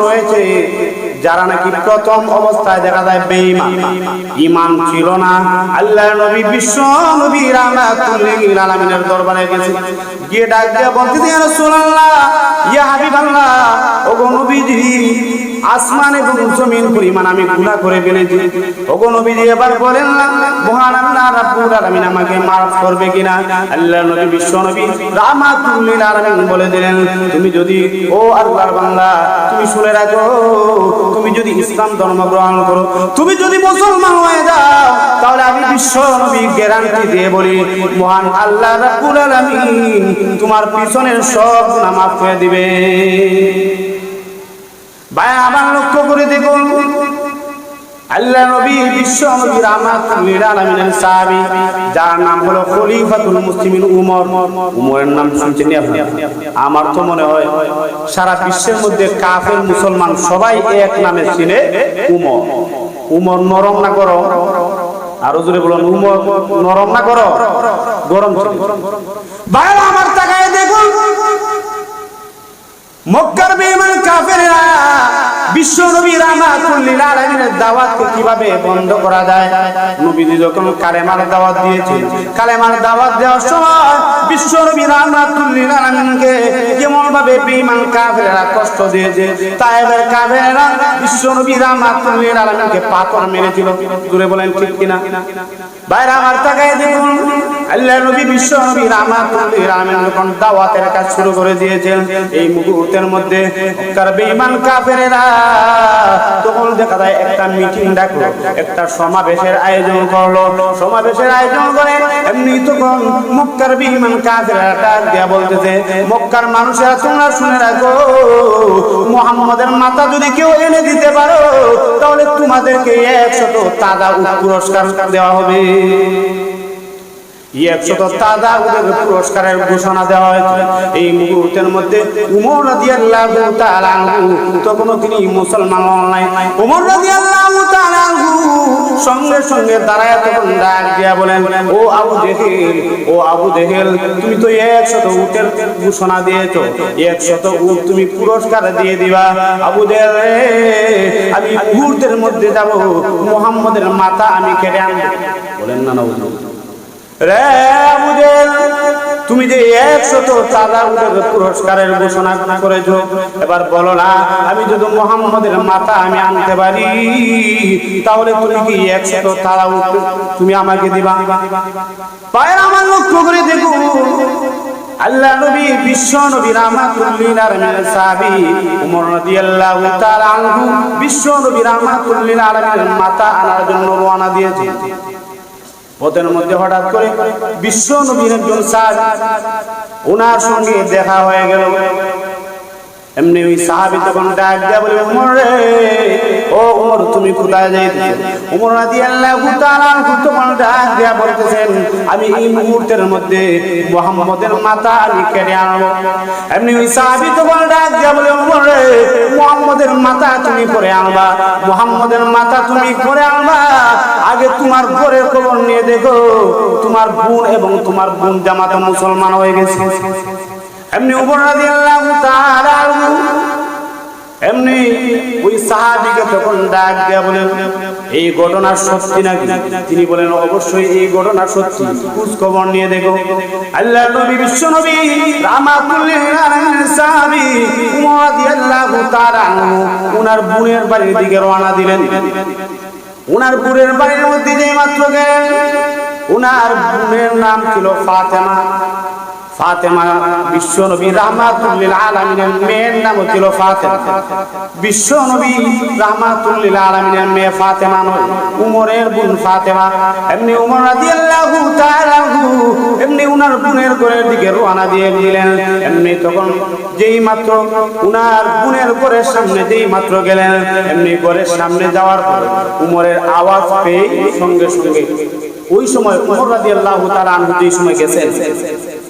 রয়েছে, যারা নাকি প্রথম অবস্থায় দেখা যায় বেঈমান। ইমান ছিল না। আল্লাহ নবী বিশ্ব নবী রহমাতুল্লিল আলামিনের দরবারে গেছে। গিয়ে ডাক দিয়ে বলতে ইয়া রাসূলুল্লাহ, ইয়া ওগো নবীজি আসমান এবং জমিন পরিমাণ আমি গুনাহ করে ফেলেছি। ওগো এবার বলেন না মহান আল্লাহ রাব্বুল আলামিন আমাকে মাফ করবে কিনা? আল্লাহ নবী, বিশ্ব নবী রাহমাতুল লিল আলামিন বলে দিলেন, তুমি যদি, ও আল্লাহর বান্দা, তুমি শুনে রাখো, তুমি যদি ইসলাম ধর্ম গ্রহণ করো, তুমি যদি মুসলমান হয়ে যাও, তাহলে আমি বিশ্ব নবী গ্যারান্টি দিয়ে বলি, মহান আল্লাহ রাব্বুল আলামিন তোমার পিছনের সব গুনাহ মাফ করে দিবে। ভাই, আবার লক্ষ্য করে দেখুন। আল্লাহ নবী, বিশ্ব সাহাবী, যার নাম হলো খলিফাতুল মুসলিমিন উমর। উমরের নাম শুনছেন আমার তো মনে হয় সারা বিশ্বের মধ্যে কাফের, মুসলমান সবাই এক নামে চিনে উমর। উমর নরম না গরম? আরও জোরে বলুন, উমর নরম না গরম? গরম। ভাই, আমার দেখুন মক্কার বেঈমান কাফেররা বিশ্ব নবী রাহমাতুল্লিল আলামিনের দাওয়াতকে কীভাবে বন্ধ করা যায়? নবীজি যখন কালেমার দাওয়াত দিয়েছে কালেমার দাওয়াত দেওয়ার সময় বিশ্ব নবী রাহমাতুল্লিল আলামিনকে যেমন ভাবে বেঈমান কাফেররা কষ্ট দিয়েছে তাইবের কাফেররা বিশ্ব নবী রাহমাতুল্লিল আলামিনকে পাথর মেরেছিল। দূরে বলেন ঠিক কিনা? বাইরে আমার তাকায় দেখুন। কাজ মক্কার মানুষেরা, তোমরা শুনে রাখো, মুহাম্মাদের মাথা যদি কেউ এনে দিতে পারো, তাহলে তোমাদেরকে একশত তাজা পুরস্কার দেওয়া হবে। পুরস্কারের ঘোষণা দেওয়া হয়েছে। এই মুহূর্তের মধ্যে উমর তখনও তিনি মুসলমান নাই। সঙ্গে সঙ্গে দাঁড়ায় তখন ও আবু ও আবু তুমি তো একশত উটের ঘোষণা দিয়েছ। একশত উট তুমি পুরস্কার দিয়ে দিবা। আবু জেহেল, আমি মুহূর্তের মধ্যে যাব। মুহাম্মদের মাথা আমি কেটে আনব। বলেন না রে তুমি যে একশত তাজা উটের পুরস্কারের ঘোষণা করেছ, এবার বলো না, আমি যদি মোহাম্মদের মাথা আমি আনতে পারি, তাহলে তুমি কি একশত উট তুমি আমাকে দিবা? পায়ের আমার লক্ষ্য করে দেখুন আল্লাহ নবী, বিশ্ব নবী রাহমাতুল্লিল আলামিনের সাহাবী ওমর রাদিয়াল্লাহু তাআলা আনহু, বিশ্ব নবী রাহমাতুল্লিল মাথা আনার জন্য রওনা দিয়েছে পথের মধ্যে হঠাৎ করে বিশ্ব নবীর একজন স্যার ওনার সঙ্গে দেখা হয়ে গেল। এমনি ওই সাহাবি তখন ডাক দিয়া বলে, উমর রে, ও উমর, তুমি কোথায় যাইতেছ? উমর রাদিয়াল্লাহু তাআলা তখন ডাক দিয়া বলতেছেন, আমি এই মুহূর্তের মধ্যে মুহাম্মদের মাথা আমি কেটে আনব। এমনি ওই সাহাবি তখন ডাক দিয়া বলে, উমর রে, মুহাম্মদের মাথা তুমি করে আনবা, মুহাম্মদের মাথা তুমি করে আনবা। আগে তোমার ঘরের খবর নিয়ে দেখো, তোমার বোন এবং তোমার বোন জামাতে মুসলমান হয়ে গেছে। এমনি উপর রাদিয়াল্লাহু তাআলা এমনি ওই সাহাবীকে তখন ডাক দিয়া বলেন, এই ঘটনা সত্যি নাকি? তিনি বলেন, অবশ্যই এই ঘটনা সত্যি। খোঁজ খবর নিয়ে দেখো। আল্লাহ নবী, বিশ্ব নবী উমর উনার বোনের বাড়ির দিকে রওনা দিলেন। উনার বোনের বাড়ির মধ্যে যে মাত্র গেলেন, উনার বোনের নাম ছিল ফাতেমা। মেয়ের নাম এমনি এমনি উনার দিয়ে এমনি তখন যেই মাত্র উনার বোনের ঘরের সামনে যেই মাত্র গেলেন, এমনি ঘরের সামনে যাওয়ার পর উমরের আওয়াজ পেয়ে সঙ্গে সঙ্গে ওই সময় উমর রাদিয়াল্লাহু তাআলা আনহু সময় গেছেন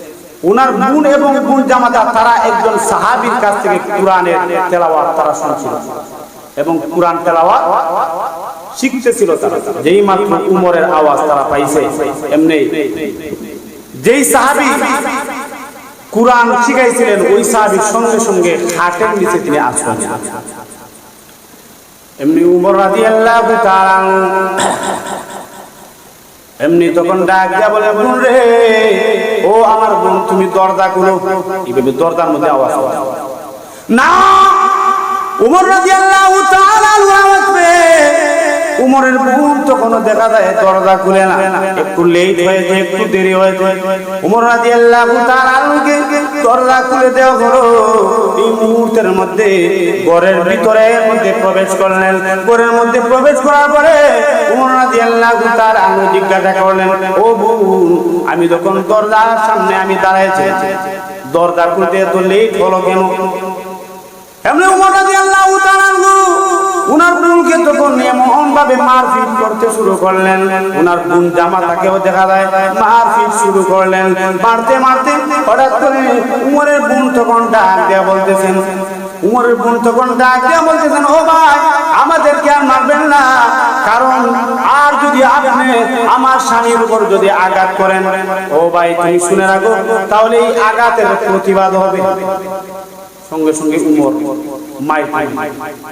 উনার বোন এবং বোন জামাতা, তারা একজন সাহাবীর কাছ থেকে কোরআনের তেলাওয়াত তারা শুনছিল এবং কোরআন তেলাওয়াত শিখতেছিল তারা যেই মাত্র উমরের আওয়াজ তারা পাইছে, এমনি যেই সাহাবী কোরআন শিখাইছিলেন, ওই সাহাবীর সঙ্গে সঙ্গে খাটের নিচে তিনি আশ্রয়। এমনি উমর রাদিয়াল্লাহু তাআলা এমনি তখন ডাক বলে বোন রে আমার বোন তুমি দরজা খুলো। এইভাবে দরজার মধ্যে আওয়াজ না উমর রাদিয়াল্লাহু তাআলা আওয়াজ উমরের বোন তখন দেখা যায়, দরজা খুলে না। একটু লেট হয়েছে একটু দেরি হয়েছে উমর রাদিয়াল্লাহু তাআলা আনহুকে দরজা খুলে দেওয়া হলো। এই মুহূর্তের মধ্যে ঘরের ভিতরে মধ্যে প্রবেশ করলেন। ঘরের মধ্যে প্রবেশ করার পরে উমর রাদিয়াল্লাহু তাআলা আনহু জিজ্ঞাসা করলেন, ও বোন, আমি যখন দরজার সামনে আমি দাঁড়াইছি, দরজা খুলতে এত লেট হলো কেন? এমনি উমর তাআলা আনহু উনার বোনকে তখন এমন ভাবে মারপিট করতে শুরু করলেন, উনার বোন জামাতাকেও দেখা যায়, মারপিট শুরু করলেন। মারতে মারতে হঠাৎ করে উমরের বোন তখন ডাক দেয়া বলতেছেন। উমরের বোন তখন ডাক দেয়া বলতেছেন, ও ভাই, আমাদেরকে আর মারবেন না। কারণ আর যদি আপনি আমার স্বামীর উপর যদি আঘাত করেন, ও ভাই, তুমি শুনে রাখো, তাহলে এই আঘাতের প্রতিবাদ হবে। সঙ্গে সঙ্গে উমর মাই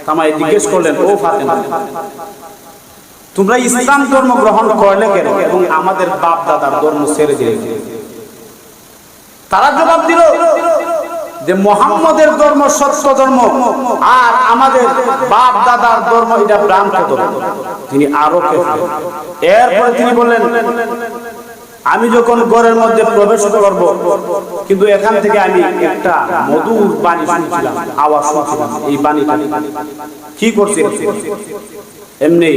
তামাই জিজ্ঞেস করলেন ও ফাতেমা তোমরা ইসলাম ধর্ম গ্রহণ করলে কেন? এবং আমাদের বাপ দাদার ধর্ম ছেড়ে দিলে তারা জবাব দিল যে মোহাম্মদের ধর্ম সত্য ধর্ম আর আমাদের বাপ দাদার ধর্ম এটা ভ্রান্ত ধর্ম। তিনি আরও এরপরে তিনি বললেন আমি যখন ঘরের মধ্যে প্রবেশ করব, কিন্তু এখান থেকে আমি একটা মধুর বাণী শুনছিলাম, আওয়াজ শুনছিলাম, এই বাণীটা। কি করছে? এমনি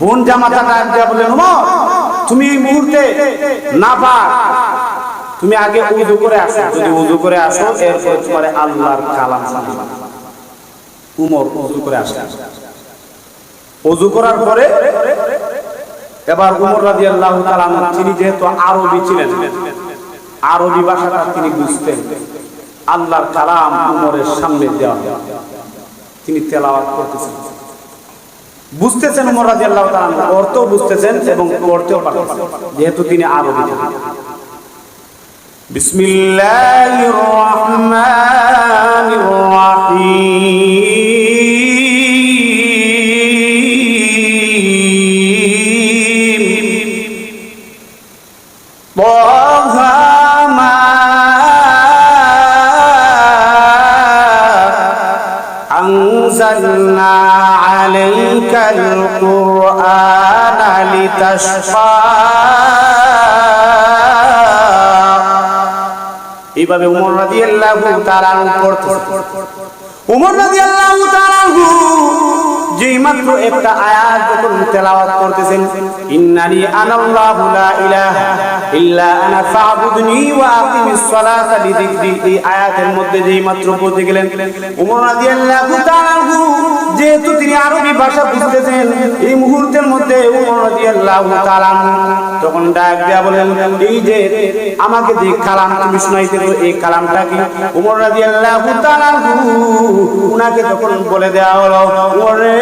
বোন জামাতা বললেন তুমি এই মুহূর্তে না পাক। তুমি আগে উজু করে আসো। যদি উজু করে আসো, এরপর তোমার আল্লাহর কালাম। উমর উজু করে আসে। উজু করার পরে এবার উমর রাদিয়াল্লাহু তাআলা তিনি যেহেতু আরবি ছিলেন, আরবি ভাষাটা তিনি বুঝতেন। আল্লাহর কালাম উমরের সামনে দেওয়া তিনি তেলাওয়াত করতেছেন। বুঝতেছেন উমর তাআলা অর্থ বুঝতেছেন এবং পড়তেও পারতেছেন, যেহেতু তিনি আরবি বিসমিল্লাহির রহমানির রহিম। القرآن لتشقى এইভাবে উমর রাদিয়াল্লাহু তাআলা পড়তে উমর রাদিয়াল্লাহু তাআলা যেই মাত্র একটা আয়াত যখন তেলাওয়াত করতেছেন ইন্নানি আনাল্লাহু লা ইলাহা ইল্লা আনা ফাবুদনি ওয়া আকিমিস সালাতা লিযিকরি এই আয়াতের মধ্যে যেই মাত্র পড়তে গেলেন উমর রাদিয়াল্লাহু তাআলা যেহেতু তিনি আরবি ভাষা বুঝতেছেন, এই মুহূর্তের মধ্যে তখন ডাক দেয়া বলেন, এই যে আমাকে যে কালাম তুমি শোনাইতেছো এই কালামটা কি? উমর রাদিয়াল্লাহু তাআলা উনাকে তখন বলে দেয়া হলো, ওরে,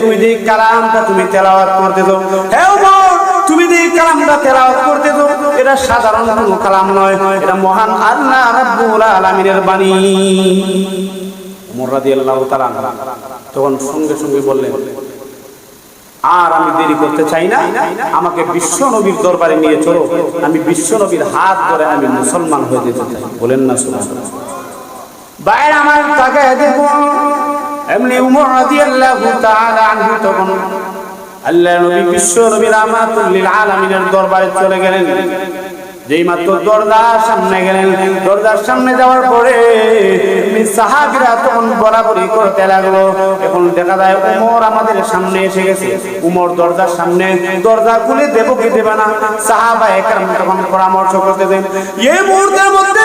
তুমি যে কালামটা তুমি তেলাওয়াত করতেছো, হে উমর, তুমি যে কালামটা তেলাওয়াত করতেছো, এটা সাধারণ কোনো কালাম নয়, এটা মহান আল্লাহ রাব্বুল আলামিনের বাণী। উমর রাদিয়াল্লাহু তাআলা তখন সঙ্গে সঙ্গে বললেন, আর আমি দেরি করতে চাই না, আমাকে বিশ্ব নবীর দরবারে নিয়ে চলো। আমি বিশ্ব নবীর হাত ধরে আমি মুসলমান হয়ে যেতে চাই। বলেন না শোনা বাইরে আমার তাকে দেখো। এমনি উমর রাদিয়াল্লাহু তাআলা আনহু তখন আল্লাহ নবী বিশ্ব নবী রাহমাতুল লিল আলামিনের দরবারে চলে গেলেন। যেই মাত্র দরজার সামনে গেলেন, দরজার সামনে যাওয়ার পরে সাহাবিরা তখন বরাবরই করতে লাগল। এখন দেখা যায় উমর আমাদের সামনে এসে গেছে। উমর দরজার সামনে দরজা খুলে দেবো কি দেবে না? সাহাবা একরাম তখন পরামর্শ করতেছেন, এই মুহূর্তের মধ্যে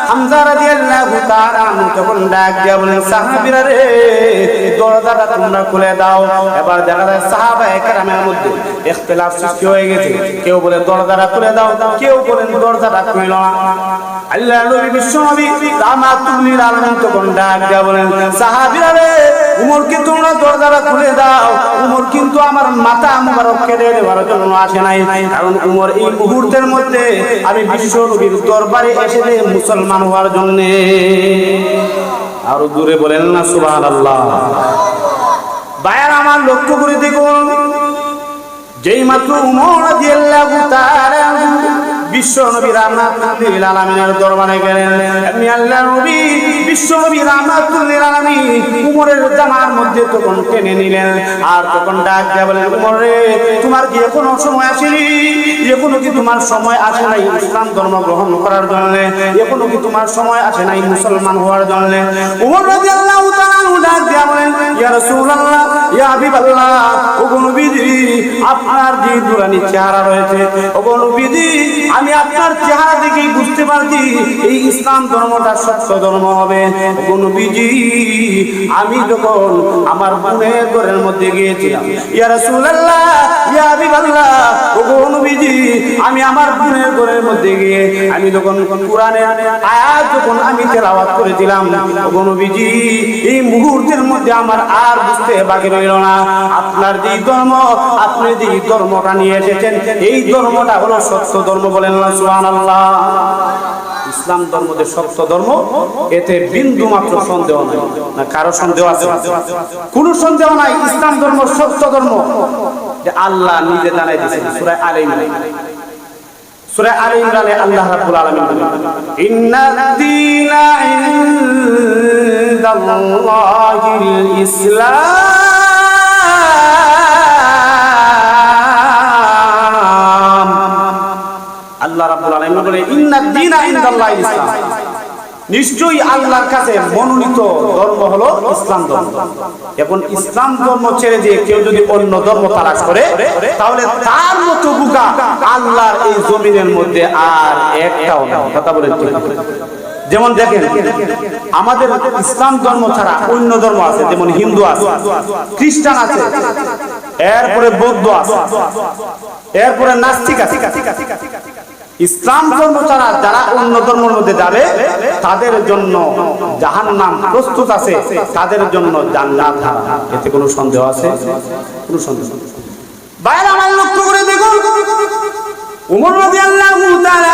হামজা রাদিয়াল্লাহু তাআলা তখন ডাক দিয়া বলেন, সাহাবীরা রে, দরজাটা তোমরা খুলে দাও। এবার দেখা যায় সাহাবায়ে কেরামের মধ্যে ইখতিলাফ সৃষ্টি হয়ে গেছে। কেউ বলে, দরজাটা খুলে দাও। কেউ বলেন, দরজাটা খুলে না আল্লাহ নবী বিশ্ব নবী রাহমাতুল্লিল আলামিন তখন ডাক দিয়া বলেন, সাহাবীরা রে উমরকে তোমরা দরজাটা খুলে দাও। উমর, কিন্তু আমার মাথা মুবারক কেটে দেওয়ার জন্য আসে নাই। কারণ উমর এই মুহূর্তের মধ্যে আমি বিশ্ব দরবারে এসেছে মুসলমান হওয়ার জন্য আরও দূরে বলেন না, সুবহানাল্লাহ। বায়ার আমার লক্ষ্য করে দেখুন, যেই মাত্র উমর রাদিয়াল্লাহু তাআলা বিশ্ব নবী রাহমাতুল্লিল আলামিনের দরবারে গেলেন। আমি আল্লাহ নবী বিশ্ব নবী রাহমাতুল্লিল আলামিন উমরের জামার মধ্যে তখন টেনে নিলেন। আর তখন ডাক দেয়া বলেন উমর তোমার কি এখনও সময় আসেনি? এখনও কি তোমার সময় আসে নাই ইসলাম ধর্ম গ্রহণ করার জন্য? এখনও কি তোমার সময় আসে নাই মুসলমান হওয়ার জন্য? উমর রাদিয়াল্লাহু আপনার যে দুরানি চেহারা রয়েছে আমি আপনার চেহারা দেখেই বুঝতে পারছি, এই ইসলাম ধর্মটা ধর্ম হবে। আমি যখন আমার বোনের ঘরের মধ্যে গিয়েছিলাম, ইয়া আমি আমার ঘরের মধ্যে আমি যখন কোরআনের আয়াত যখন আমি তেলাওয়াত করেছিলাম ওগো এই মুহূর্তের মধ্যে আমার আর বুঝতে বাকি রইল না। আপনার যে ধর্ম, আপনি যে ধর্মটা নিয়ে এসেছেন, এই ধর্মটা হলো সত্য ধর্ম বলেন না, সুবহানাল্লাহ। ইসলাম ধর্ম যে সত্য ধর্ম, এতে বিন্দু মাত্র সন্দেহ নাই। না, কারও সন্দেহ আছে? কোন সন্দেহ নাই, ইসলাম ধর্ম সত্য ধর্ম। যে আল্লাহ নিজে জানাই দিয়েছেন, সূরা আলে ইমরান। সূরা আলে ইমরানে আল্লাহ রাব্বুল আলামিন বলেন, ইন্নাদ দীনা ইনদাল্লাহিল ইসলাম আল্লাহ রাব্বুল আলামিন বলে ইন্নাদ দীনা ইনদাল্লাহিল ইসলাম। নিশ্চয়ই আল্লাহর কাছে মনোনীত ধর্ম হলো ইসলাম ধর্ম। এখন ইসলাম ধর্ম ছেড়ে দিয়ে কেউ যদি অন্য ধর্ম করে, তাহলে তার মতো বুকা আল্লাহর এই জমিনের মধ্যে আর একটাও না কথা ঠিক যেমন দেখেন, আমাদের ইসলাম ধর্ম ছাড়া অন্য ধর্ম আছে, যেমন হিন্দু আছে, খ্রিস্টান আছে, এরপরে বৌদ্ধ আছে, এরপরে নাস্তিক আছে। ইসলাম ধর্ম ছাড়া যারা অন্য ধর্মের মধ্যে যাবে, তাদের জন্য জাহান্নাম প্রস্তুত আছে, তাদের জন্য জান্নাত। এতে কোনো সন্দেহ আছে? কোনো সন্দেহ বাইরে আমার লক্ষ্য করে দেখুন। উমর রাদিয়াল্লাহু তাআলা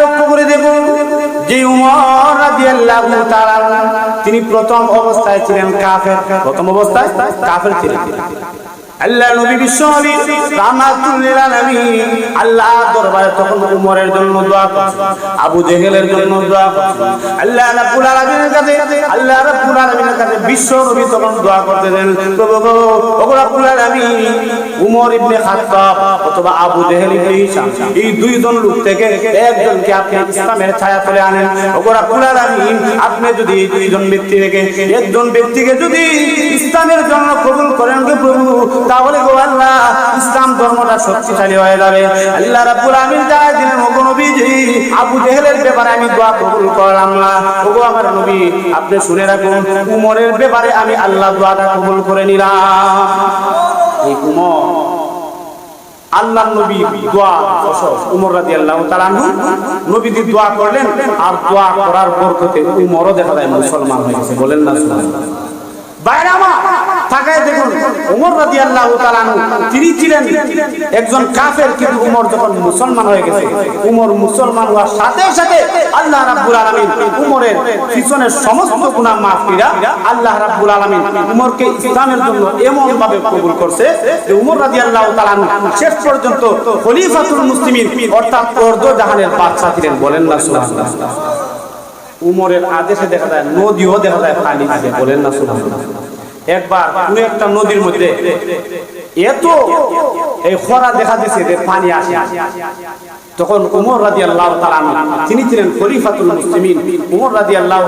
লক্ষ্য করে দেখুন যে তিনি প্রথম অবস্থায় ছিলেন কাফের। প্রথম অবস্থায় কাফের ছিলেন। আল্লাহ নবী নবী আল্লাহ দরবারে তখন উমরের জন্য দোয়া করছেন, আবু জেহেলের জন্য দোয়া করছেন। আল্লাহ রাব্বুল আলামিনের কাছে, আল্লাহ রাব্বুল আলামিনের কাছে বিশ্ব নবী তখন দোয়া করতেছেন প্রভু গো ওগো রাব্বুল আলামিন, উমর ইবনে খাত্তাব অথবা আবু জেহেল ইবনে হিশাম এই দুইজন লোক থেকে একজনকে আপনি ইসলামের ছায়া তলে আনেন। ওগো রাব্বুল আলামিন, আপনি যদি এই দুইজন ব্যক্তি থেকে, একজন ব্যক্তিকে যদি ইসলামের জন্য তাহলে গো আল্লাহ, ইসলাম ধর্মটা শক্তিশালী হয়ে যাবে। আল্লাহ রাব্বুল আমিন জানাই দিলেন, ওগো নবীজি, আবু জেহেলের ব্যাপারে আমি দোয়া কবুল করলাম না। ওগো আমার নবী, আপনি শুনে রাখুন, উমরের ব্যাপারে আমি আল্লাহ দোয়াটা কবুল করে নিলাম। এই উমর আল্লাহ নবী দোয়া উমর রাদিয়াল্লাহু তাআলা আনহু, নবীজি দোয়া করলেন, আর দোয়া করার বরকতে উমরও দেখা যায় মুসলমান হয়ে গেছে। বলেন না সুবহানাল্লাহ। একজন কাফের উমর যখন মুসলমান হয়ে গেছে, উমর মুসলমান হওয়ার সাথে সাথে উমরের ইসলামের জন্য এমন ভাবে কবুল করছে উমর রাদিয়াল্লাহু তাআলা শেষ পর্যন্ত খলিফাতুল মুসলিমিন, অর্থাৎ জাহানের বাদশা ছিলেন বলেন না উমরের আদেশে দেখা যায়, নদীও দেখা যায় পানি দিতে বলেন না সুবহানাল্লাহ। একবার কোন একটা নদীর মধ্যে এত এই খরা দেখা দিছে যে পানি আসে। তখন উমর রাজি আল্লাহ তিনি ছিলেন খলিফাতুল মুসলিমিন। উমর রাজি আল্লাহ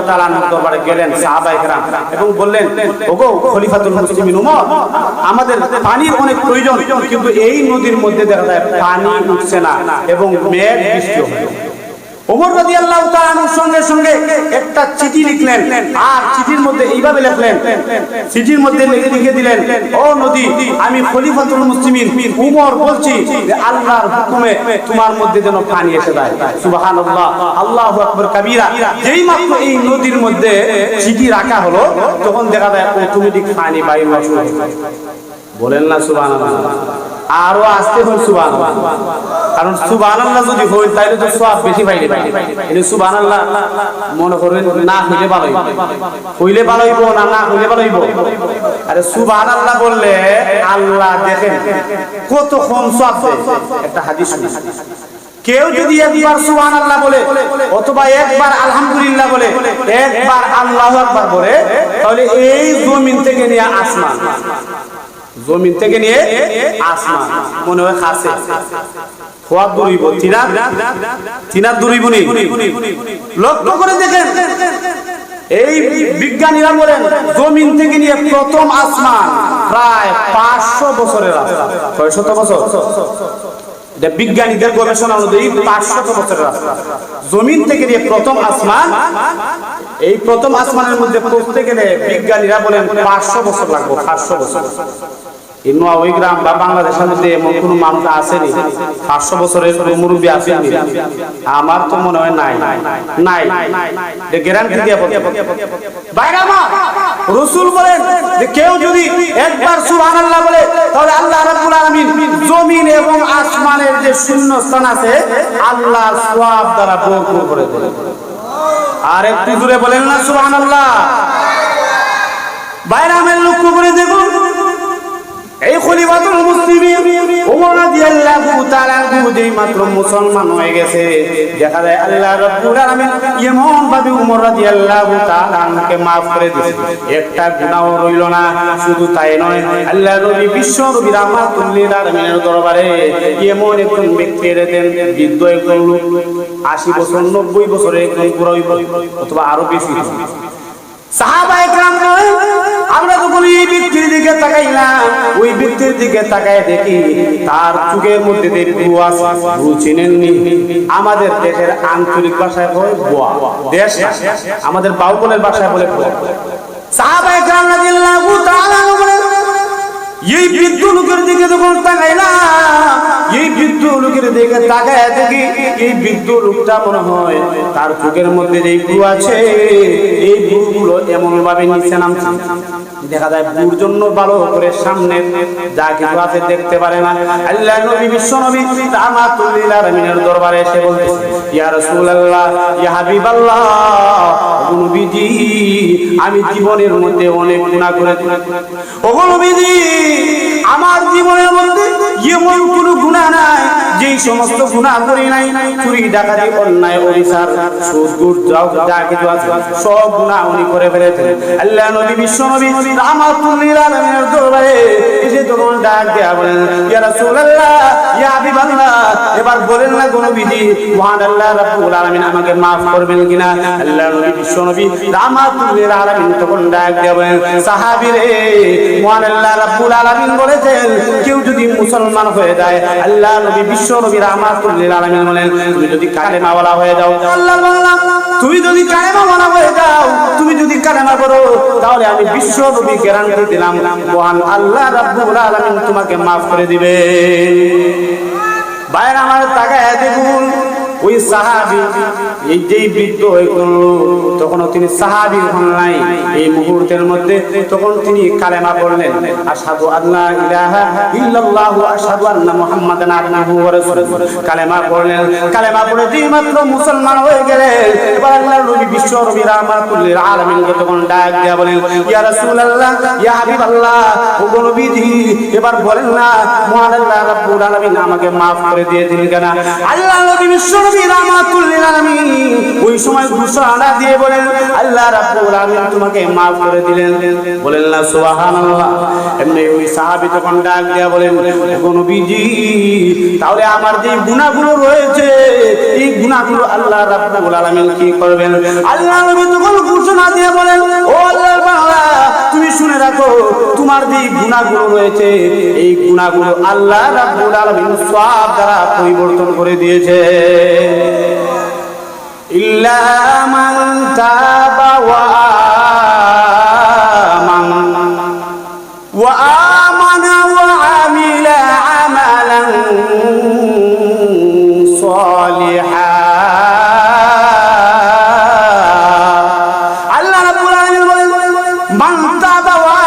দরবারে গেলেন সাহাবায়ে কেরাম এবং বললেন, ওগো খলিফাতুল মুসলিমিন উমর, আমাদের পানির অনেক প্রয়োজন, কিন্তু এই নদীর মধ্যে দেখা যায় পানি উঠছে না এবং মেঘ বৃষ্টি হয় ওমর সঙ্গে সঙ্গে একটা চিঠি লিখলেন। আর চিঠির মধ্যে চিঠির মধ্যে লিখে দিলেন, ও নদী আমি বলছি তোমার মধ্যে যেন এই নদীর মধ্যে চিঠি রাখা হলো, তখন দেখা যায় অটোমেটিক পানি যায়। বলেন না সুবহানাল্লাহ। আরও আসতে হল সুবহানাল্লাহ। কারণ সুবহানাল্লাহ যদি হয় তাহলে তো সব বেশি পাইলে কিন্তু সুবহানাল্লাহ মনে করেন না হইলে ভালো হইলে ভালো হইব না না হইলে ভালো হইব? আরে সুবহানাল্লাহ বললে আল্লাহ দেখেন কত কম সব একটা হাদিস কেউ যদি একবার সুবহানাল্লাহ বলে, অথবা একবার আলহামদুলিল্লাহ বলে, একবার আল্লাহ আকবার বলে, তাহলে এই জমিন থেকে নিয়ে আসমান। জমিন থেকে নিয়ে আসমান। মনে হয় খাসে। খোয়া দূরিব তিনার তিনার দূরিব নি। লক্ষ্য করে দেখেন। এই বিজ্ঞানীরা বলেন, জমিন থেকে নিয়ে প্রথম আসমান প্রায় পাঁচশো বছরের রাস্তা। ছয় শত বছর? বিজ্ঞানীদের গবেষণা অনুযায়ী পাঁচশত বছরের রাস্তা। জমিন থেকে নিয়ে প্রথম আসমান, এই প্রথম আসমানের মধ্যে পৌঁছতে গেলে বিজ্ঞানীরা বলেন পাঁচশো বছর লাগবে, পাঁচশো বছর। এই গ্রাম বা বাংলাদেশের মধ্যে এমন মানুষ আসেনি। পাঁচশো বছরের মুরব্বী আসেনি। আমার তো মনে হয় নাই। নাই। গ্যারান্টি দিয়ে কেউ যদি একবার বলে, তাহলে আল্লাহ রাব্বুল আলামিন জমিন এবং আসমানের যে শূন্য স্থান আছে সওয়াব দ্বারা করে দেবে আর একটু দূরে বলেন না সুবহানাল্লাহ। বাইরে আমার লক্ষ্য করে দেখুন। এই খলিফাতুল মুসলিমিন ওমর রাদিয়াল্লাহু তাআলা যেই মাত্র মুসলমান হয়ে গেছে। দেখা যায় আল্লাহ রাব্বুল আলামিন এমন ভাবে ওমর রাদিয়াল্লাহু তাআলা আনহুকে maaf করে দিয়েছে। একটা গুনাহ রইল না শুধু তাই নয় আল্লাহ নবী বিশ্ব নবী রাহমাতুল লিল আলামিনের দরবারে এমন একজন ব্যক্তি এনেছেন বৃদ্ধ একজন লোক 80 বছর 90 বছরের একজন বুড়া অথবা আরও বেশি। সাহাবা একরাম বলেন, ব্যক্তির দিকে তাকায় দেখি তার চোখের মধ্যে চিনেননি। আমাদের দেশের আঞ্চলিক ভাষায় বলে বোয়া দেশ আমাদের বাউবলের ভাষায় বলে বোয়া সাহাবা একরাম রাদিয়াল্লাহু তাআলা এই বৃদ্ধ লোকের দিকে যখন তাকাইলাম এই বৃদ্ধ লোকের দিকে তাকায় দেখি এই বৃদ্ধ লোকটা মনে হয় তার চোখের মধ্যে যে ভ্রু আছে, এই ভ্রুগুলো এমন ভাবে নিচে নামছে। দেখা যায় ভ্রুর জন্য ভালো করে সামনে যা কিছু আছে দেখতে পারে না। আল্লাহ নবী, বিশ্ব নবী রাহমাতুল্লিল আলামিনের দরবারে এসে বলতেছে, ইয়া রাসূলুল্লাহ, ইয়া হাবিবাল্লাহ নবীজি, আমি জীবনের মধ্যে অনেক গুনাহ করেছি। ও নবীজি আমার জীবনের মধ্যে এমন কোন গুনাহ নাই, যেই সমস্ত গুনাহ করি নাই, চুরি, ডাকাতি, অন্যায়, অবিচার সুদ যাও যা কিছু আছে, সব গুনাহ উনি করে ফেলেছেন। আল্লাহ নবী, বিশ্ব নবী, রাহমাতুল্লিল আলামিনের দরবারে এসে তখন ডাক দেয়া বলেন, ইয়া রাসূলুল্লাহ, ইয়া হাবিবাল্লাহ এবার বলেন না কোন বিধি, মহান আল্লাহ রাব্বুল আলামিন আমাকে maaf করবেন কিনা? আল্লাহ নবী, বিশ্ব নবী, রাহমাতুল্লিল আলামিন তখন ডাক দেয়া বলেন, সাহাবী রে, মহান আল্লাহ রাব্বুল আলামিন বলেছেন, কেউ যদি মুসলমান হয়ে যায়, আল্লাহ নবী বিশ্ব নবী বলেন, তুমি যদি কালেমাওয়ালা হয়ে যাও তুমি যদি হয়ে যাও, তুমি যদি কালেমা করো তাহলে আমি বিশ্ব নবী গ্যারান্টি দিলাম, মহান আল্লাহ রাব্বুল তোমাকে মাফ করে দিবে বাইরে আমার তাকায় দেখুন ওই সাহাবি এই যেই বৃদ্ধ হয়ে গেল তখনও তিনি সাহাবি হন নাই। এই মুহূর্তের মধ্যে তখন তিনি কালেমা পড়লেন, আশহাদু আল্লাহ ইলাহা ইল্লাল্লাহু আশহাদু আন্না মুহাম্মাদান আবদুহু ওয়া রাসূলুহু। কালেমা পড়লেন। কালেমা পড়ে যেই মাত্র মুসলমান হয়ে গেলেন, এবার আল্লাহর নবী বিশ্ব নবী রাহমাতুল লিল আলামিনকে তখন ডাক দিয়া বলেন, ইয়া রাসূলুল্লাহ, ইয়া হাবিবাল্লাহ ও গো নবীজি, এবার বলেন না, মহান আল্লাহ রাব্বুল আলামিন আমাকে maaf করে দিয়ে দিন কেন? আল্লাহ নবী বিশ্ব আল্লাহ তখন তাহলে আমার যে রয়েছে, এই আল্লাহ কি করবেন? আল্লাহ তখন ঘোষণা দিয়ে বলেন, ও আল্লাহর বান্দা, তুমি শুনে রাখো, তোমার যে গুনাহগুলো রয়েছে, এই গুনাহগুলো আল্লাহ রাব্বুল আলামিন সওয়াব দ্বারা পরিবর্তন করে দিয়েছে। ওয়া আমানা ওয়া আমানা ওয়া আমিলা আমালান সলিহা আল্লাহ রাব্বুল আলামিন বলেন, মান তাবা ওয়া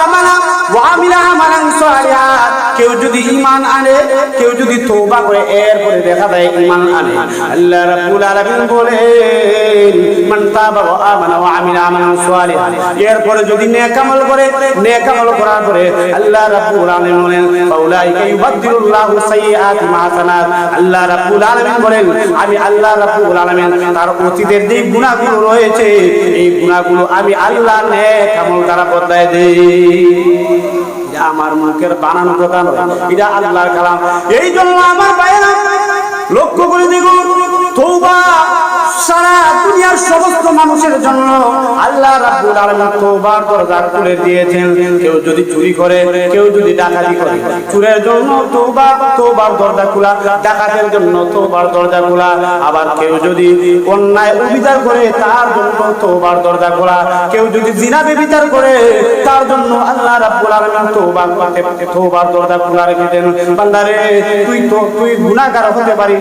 কেউ যদি ইমান আনে, কেউ যদি তওবা করে, এরপরে দেখা যায় ঈমান আনে। আল্লাহ রাব্বুল আলামিন বলেন, মান তাবা ওয়া আমানা ওয়া আমিলা আমালান সালিহা। এরপরে যদি নেক আমল করে, নেক আমল করার পরে আল্লাহ রাব্বুল আলামিন বলেন, ফাউলাইকা ইউবাদদিলুল্লাহু সাইয়্যাতিহিম হাসানাত আল্লাহ রাব্বুল আলামিন বলেন, আমি আল্লাহ রাব্বুল আলামিন, তার অতীতের যে গুনাহগুলো রয়েছে, এই গুনাহগুলো আমি আল্লাহ নেক আমল দ্বারা বদলায় দেই। এটা আমার মুখের বানানো কথা নয় এটা আল্লাহর কালাম। এই জন্য আমার বাইরা লক্ষ্য করে দেখুন তৌবা সারা দুনিয়ার সমস্ত মানুষের জন্য আল্লাহ রাব্বুল আলামিন তওবার দরজা খুলে দিয়েছেন। কেউ যদি চুরি করে, কেউ যদি ডাকাতি করে, চুরের জন্য তওবা, তওবার দরজা খোলা, ডাকাতের জন্য তওবার দরজা খোলা। আবার কেউ যদি অন্যায় অবিচার করে, তার জন্য তওবার দরজা খোলা। কেউ যদি জিনা ব্যভিচার করে, তার জন্য আল্লাহ রাব্বুল আলামিন তওবা করতে তওবার দরজা খোলা রেখে দেন বান্দারে, তুই তো, তুই গুনাহগার হতে পারি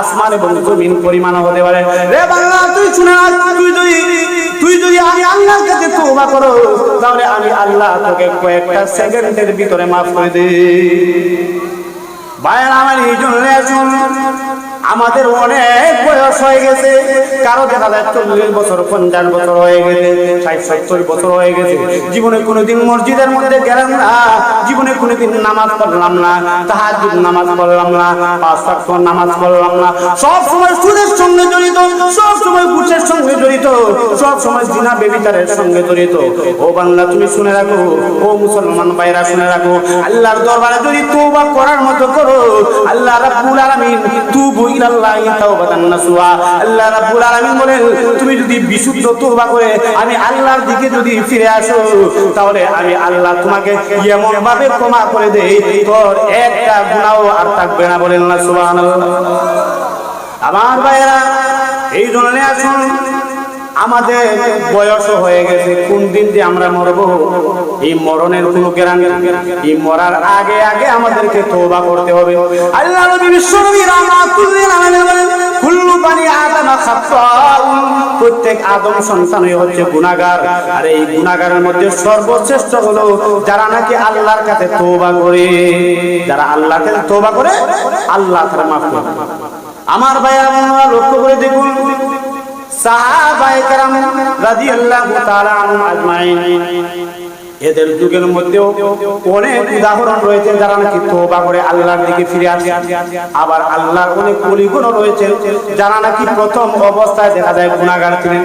আসমান এবং জমিন পরিমাণ হতে পারে। তাহলে আমি আল্লাহ তোকে কয়েকটা সেকেন্ডের ভিতরে মাফ করে দেই। আমার এই জন্য আমাদের অনেক বয়স হয়ে গেছে। কারও দেখা যায় চল্লিশ বছর, পঞ্চাশ বছর হয়ে গেছে, ষাট, সত্তর বছর হয়ে গেছে। জীবনে কোনোদিন মসজিদের মধ্যে গেলাম না, জীবনে কোনোদিন নামাজ পড়লাম না তাহার নামাজ পড়লাম না, পাঁচ ওয়াক্ত নামাজ পড়লাম না। সব সময় সুদের সঙ্গে জড়িত, সব সময় ঘুষের সঙ্গে জড়িত, সব সময় জিনা বেবিচারের সঙ্গে জড়িত। ও বাংলা তুমি শুনে রাখো, ও মুসলমান ভাইরা শুনে রাখো। আল্লাহর দরবারে যদি তওবা করার মতো করো, আল্লাহ রাব্বুল আলামিন তুবু তুমি যদি বিশুদ্ধ তওবা করে আমি আল্লাহর দিকে যদি ফিরে আসো, তাহলে আমি আল্লাহ তোমাকে এমন ভাবে ক্ষমা করে দেই, তোর একটা গুনাহও আর থাকবে না বলেন না, সুবহানাল্লাহ। আমার ভাইয়েরা, এই জন্য আসুন আমাদের বয়স হয়ে গেছে, কোন দিন যে আমরা মরব? এই মরণের কোনো গ্যারান্টি এই মরার আগে আগে আমাদেরকে তওবা করতে হবে। আল্লাহ নবী বিশ্বনবী রাহমাতুল্লিল খাত্তাউন। প্রত্যেক আদম সন্তানই হচ্ছে গুনাহগার। আর এই গুনাহগারের মধ্যে সর্বশ্রেষ্ঠ হলো যারা নাকি আল্লাহর কাছে তওবা করে। যারা আল্লাহর কাছে তওবা করে, আল্লাহ তারা মাফ করে আমার ভাইয়া বোনেরা লক্ষ্য করে দেখুন। এদের যুগের মধ্যেও অনেক উদাহরণ রয়েছে যারা নাকি তোবা করে আল্লাহর দিকে ফিরে আসে। আবার আল্লাহর অনেক পরিগুণ রয়েছে যারা নাকি প্রথম অবস্থায় দেখা যায় গুণাগার ছিলেন।